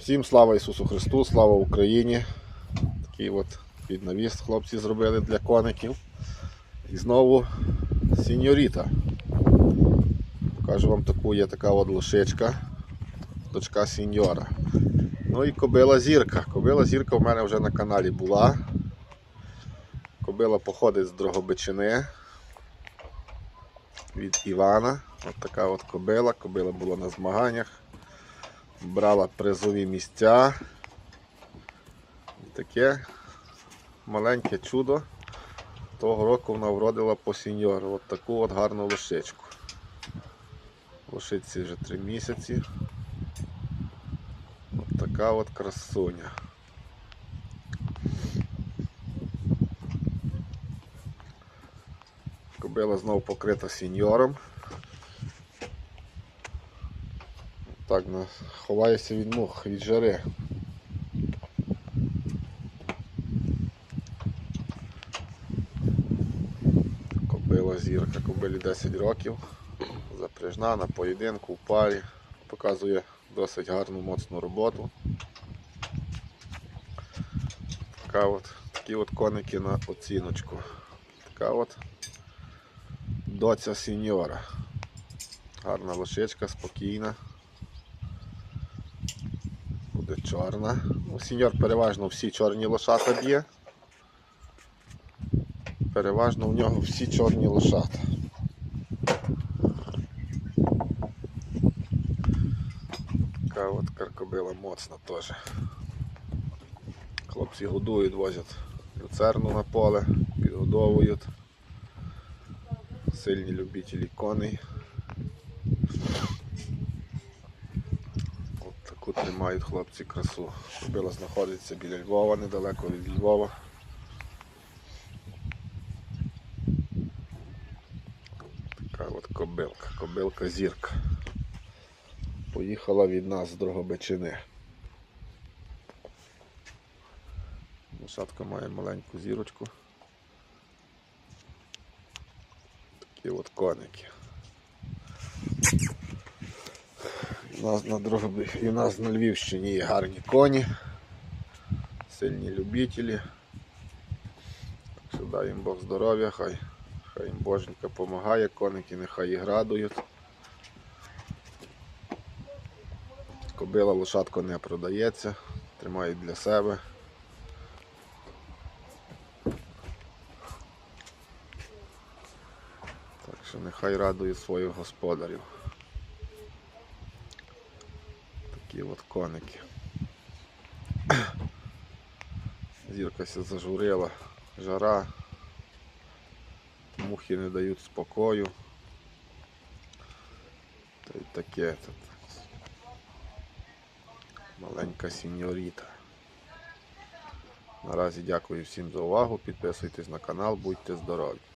Всім слава Ісусу Христу, слава Україні. Такий от піднавіс хлопці зробили для коників. І знову сіньоріта. Покажу вам таку, є така от лошичка, дочка сіньора. Ну і кобила зірка. Кобила зірка в мене вже на каналі була. Кобила походить з Дрогобичини від Івана. От така от кобила. Кобила була на змаганнях брала призові місця. І таке маленьке чудо. Того року вона вродила по сіньору. От таку от гарну лошичку. Лошиці вже три місяці. От така от красуня. Кобила знову покрита сіньором. Так, ховаюся від мух, від жари. Кобила зірка, кобилі 10 років. Запряжна на поєдинку в парі. Показує досить гарну моцну роботу. Така от, такі от коники на оціночку. Така от доця сіньора. Гарна лошичка, спокійна буде чорна. Ну, сіньор переважно всі чорні лошата б'є. Переважно у нього всі чорні лошата. Така от каркобила моцна теж. Хлопці годують, возять люцерну на поле, підгодовують. Сильні любителі коней. Таку тримають хлопці красу. Кобила знаходиться біля Львова, недалеко від Львова. Така от кобилка, кобилка зірка. Поїхала від нас з Дрогобичини. Лошадка має маленьку зірочку. Такі от коники. У нас на Дрогобі... І у нас на Львівщині є гарні коні, сильні любителі. Так дай їм Бог здоров'я, хай, хай їм Боженька допомагає, коники нехай їх радують. Кобила лошадко не продається, тримають для себе. Так що нехай радують своїх господарів. Такі от коники. Зірка ся зажурила, жара, мухи не дають спокою. Та й таке тут. Маленька сіньоріта. Наразі дякую всім за увагу. Підписуйтесь на канал, будьте здорові.